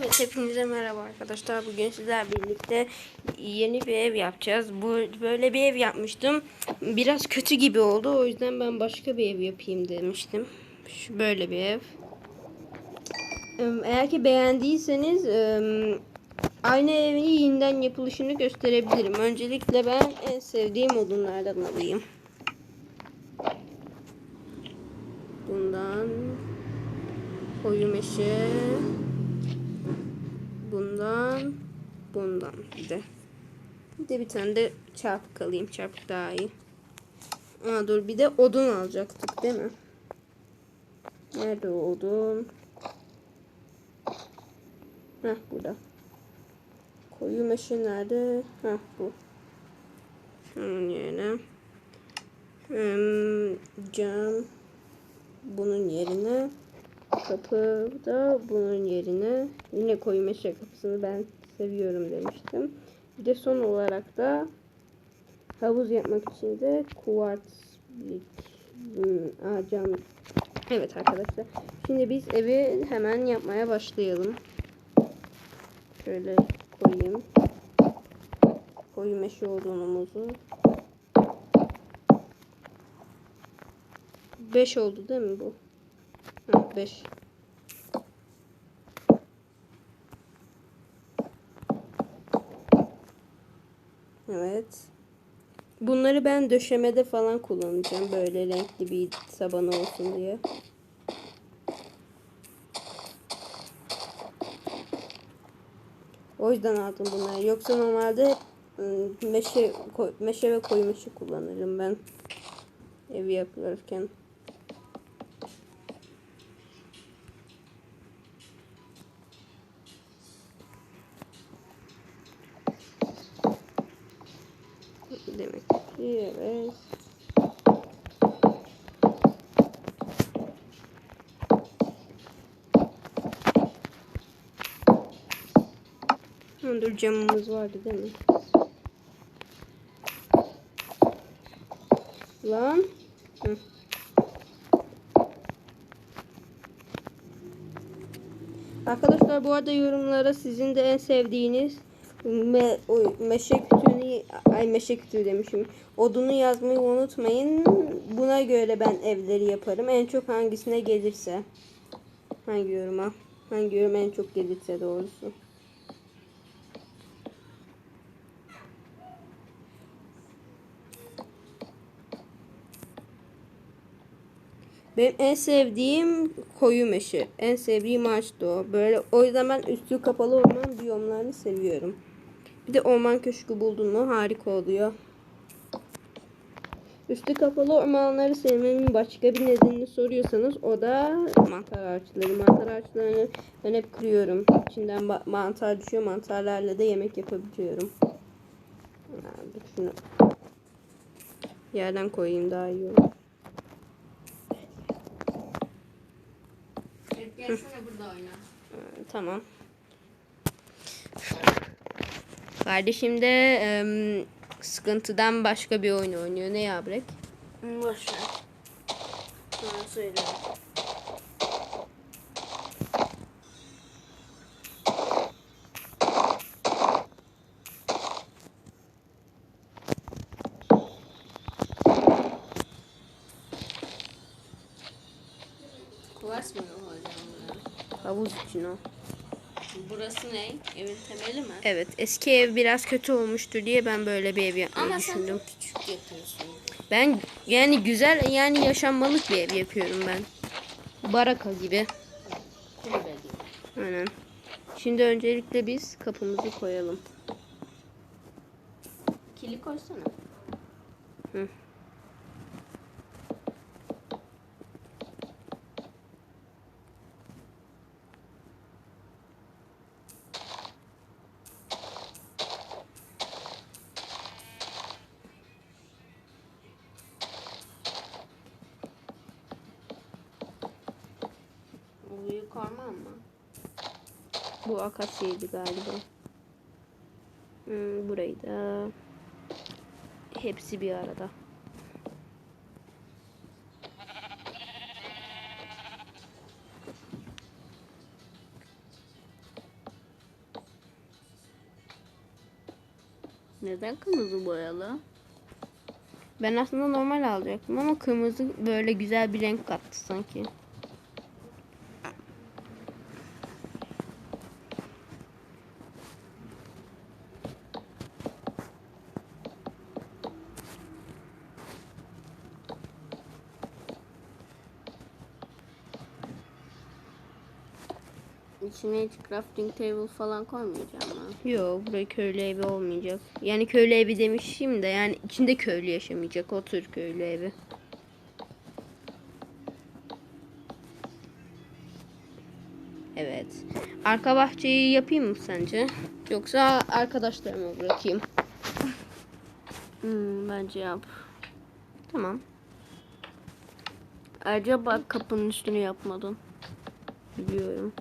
Evet hepinize merhaba arkadaşlar. Bugün sizler birlikte yeni bir ev yapacağız. Bu böyle bir ev yapmıştım. Biraz kötü gibi oldu. O yüzden ben başka bir ev yapayım demiştim. Şu böyle bir ev. Eğer ki beğendiyseniz aynı evin yeniden yapılışını gösterebilirim. Öncelikle ben en sevdiğim odunlardan alayım. Bundan koyu meşe bundan bundan bir de. Bir de bir tane de çarpık alayım çarpık daha iyi. Aa, dur bir de odun alacaktık değil mi? Nerede o odun? Heh burada. Koyu meşe nerede? Heh bu. Şunun yerine. Hmm, cam bunun yerine kapı da bunun yerine yine koyu meşe kapısını ben seviyorum demiştim. Bir de son olarak da havuz yapmak için de kuvars hmm, cam. Evet arkadaşlar. Şimdi biz evi hemen yapmaya başlayalım. Şöyle koyayım. Koyu meşe odunumuzu. 5 oldu değil mi bu? 5. Evet. Bunları ben döşemede falan kullanacağım. Böyle renkli bir tabanı olsun diye. O yüzden aldım bunları. Yoksa normalde ıı, meşe, meşe ve koyu meşe kullanırım ben. Evi yapılırken. Demek. Ha, Dur camımız vardı değil mi? Lan. Hı. Arkadaşlar bu arada yorumlara sizin de en sevdiğiniz me, meşe kütüğünü ay meşe kütüğü demişim. Odunu yazmayı unutmayın. Buna göre ben evleri yaparım. En çok hangisine gelirse. Hangi yoruma? Hangi yorum en çok gelirse doğrusu. Benim en sevdiğim koyu meşe. En sevdiğim ağaç da o. Böyle o yüzden ben üstü kapalı orman biyomlarını seviyorum. Bir de orman köşkü buldun mu harika oluyor. Üstü kapalı ormanları sevmemin başka bir nedenini soruyorsanız o da mantar ağaçları. Mantar ağaçlarını ben hep kırıyorum. İçinden mantar düşüyor. Mantarlarla da yemek yapabiliyorum. Dur şunu yerden koyayım daha iyi olur. Gelsene burada oyna. Tamam. Kardeşim de em, sıkıntıdan başka bir oyun oynuyor. Ne ya Brek? Boş ver. Sana söylüyorum. Kuvars mı o hocam? Havuz için o. Burası ne? Evin temeli mi? Evet eski ev biraz kötü olmuştur diye ben böyle bir ev yapmayı Ama sen düşündüm. çok küçük yapıyorsun. Ben yani güzel yani yaşanmalık bir ev yapıyorum ben. Baraka gibi. Kulübe gibi. Aynen. Şimdi öncelikle biz kapımızı koyalım. Kili koysana. Hı. Orman mı? Bu akasiydi galiba. Hmm, burayı da hepsi bir arada. Neden kırmızı boyalı? Ben aslında normal alacaktım ama kırmızı böyle güzel bir renk kattı sanki. İçine hiç crafting table falan koymayacağım ben. Yok buraya köylü evi olmayacak. Yani köylü evi demişim de yani içinde köylü yaşamayacak o tür köylü evi. Evet. Arka bahçeyi yapayım mı sence? Yoksa arkadaşlarıma bırakayım. Hmm, bence yap. Tamam. Ayrıca bak kapının üstünü yapmadın. Biliyorum.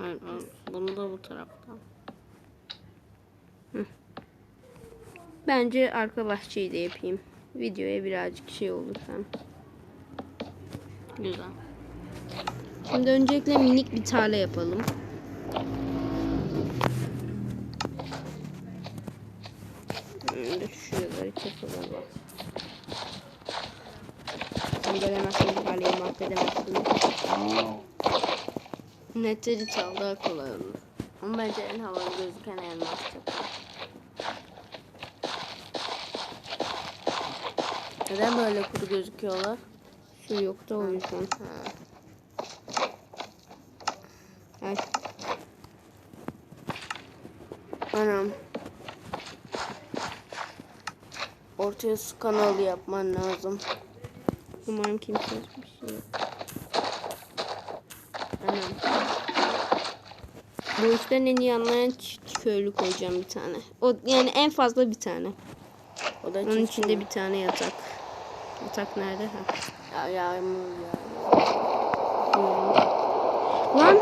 Hayır, bunu da bu taraftan. Bence arka bahçeyi de yapayım. Videoya birazcık şey olur hem. Güzel. Şimdi öncelikle minik bir tarla yapalım. Şimdi şuraları keselim. Sen gelemezsin bu mahvedemezsin. Netleri çal daha kolay olur. Ama bence en havalı gözüken elmas çakal. Neden böyle kuru gözüküyorlar? Su yok da o yüzden. Ha. Ay, Anam. Ortaya su kanalı yapman lazım. umarım kimse bir şey yok. Anam. Bu işten en iyi anlayan köylü koyacağım bir tane. O yani en fazla bir tane. O da Onun içinde mi? bir tane yatak. Yatak nerede? Ha. Ya yağmur ya. Lan.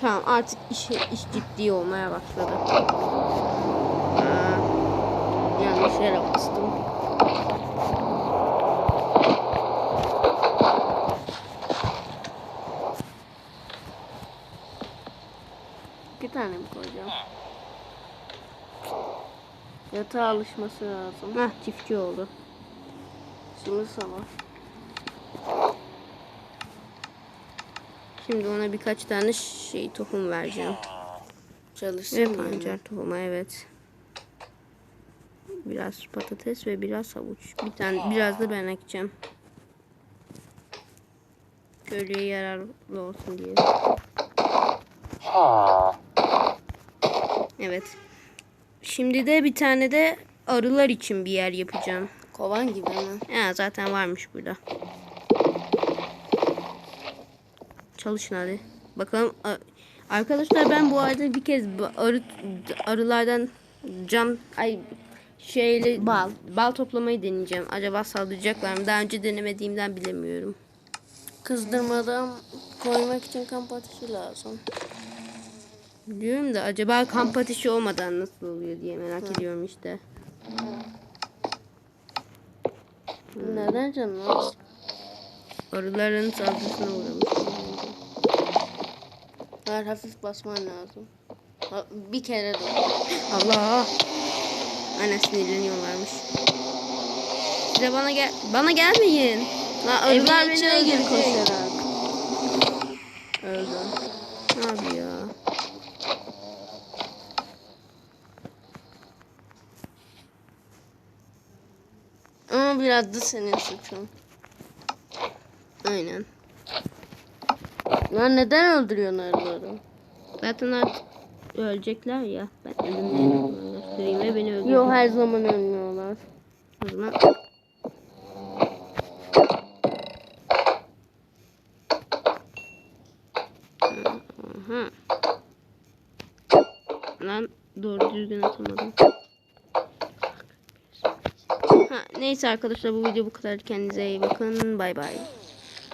Tamam artık iş, iş ciddi olmaya başladı. Aa, yanlış yere bastım. Tane mi koyacağım? Yatağa alışması lazım. Heh çiftçi oldu. Şimdi sabah. Şimdi ona birkaç tane şey tohum vereceğim. Çalışsın Ve pancar tohumu evet. Biraz patates ve biraz havuç. Bir tane biraz da ben ekeceğim. Köylüye yararlı olsun diye. Evet. Şimdi de bir tane de arılar için bir yer yapacağım. Kovan gibi mi? Ya zaten varmış burada. Çalışın hadi. Bakalım. Arkadaşlar ben bu arada bir kez arı, arılardan cam ay şeyle bal bal toplamayı deneyeceğim. Acaba saldıracaklar mı? Daha önce denemediğimden bilemiyorum. Kızdırmadan koymak için kamp ateşi lazım. Diyorum da acaba kamp ateşi olmadan nasıl oluyor diye merak ediyorum işte. Neden canım? Arıların saldırısına uğramış. Her hafif basman lazım. Bir kere de. Allah. Aynen sinirleniyorlarmış. Size bana gel bana gelmeyin. Lan Evin arılar beni öldürecek. koşarak. Öldü. Abi ya. Ama biraz da senin suçun. Aynen. Lan neden öldürüyorsun arıları? Zaten artık ölecekler ya. Ben ölümlerini göstereyim ve beni öldürecek. Yok her zaman ölmüyorlar. O zaman neyse arkadaşlar bu video bu kadar. Kendinize iyi bakın. Bay bay.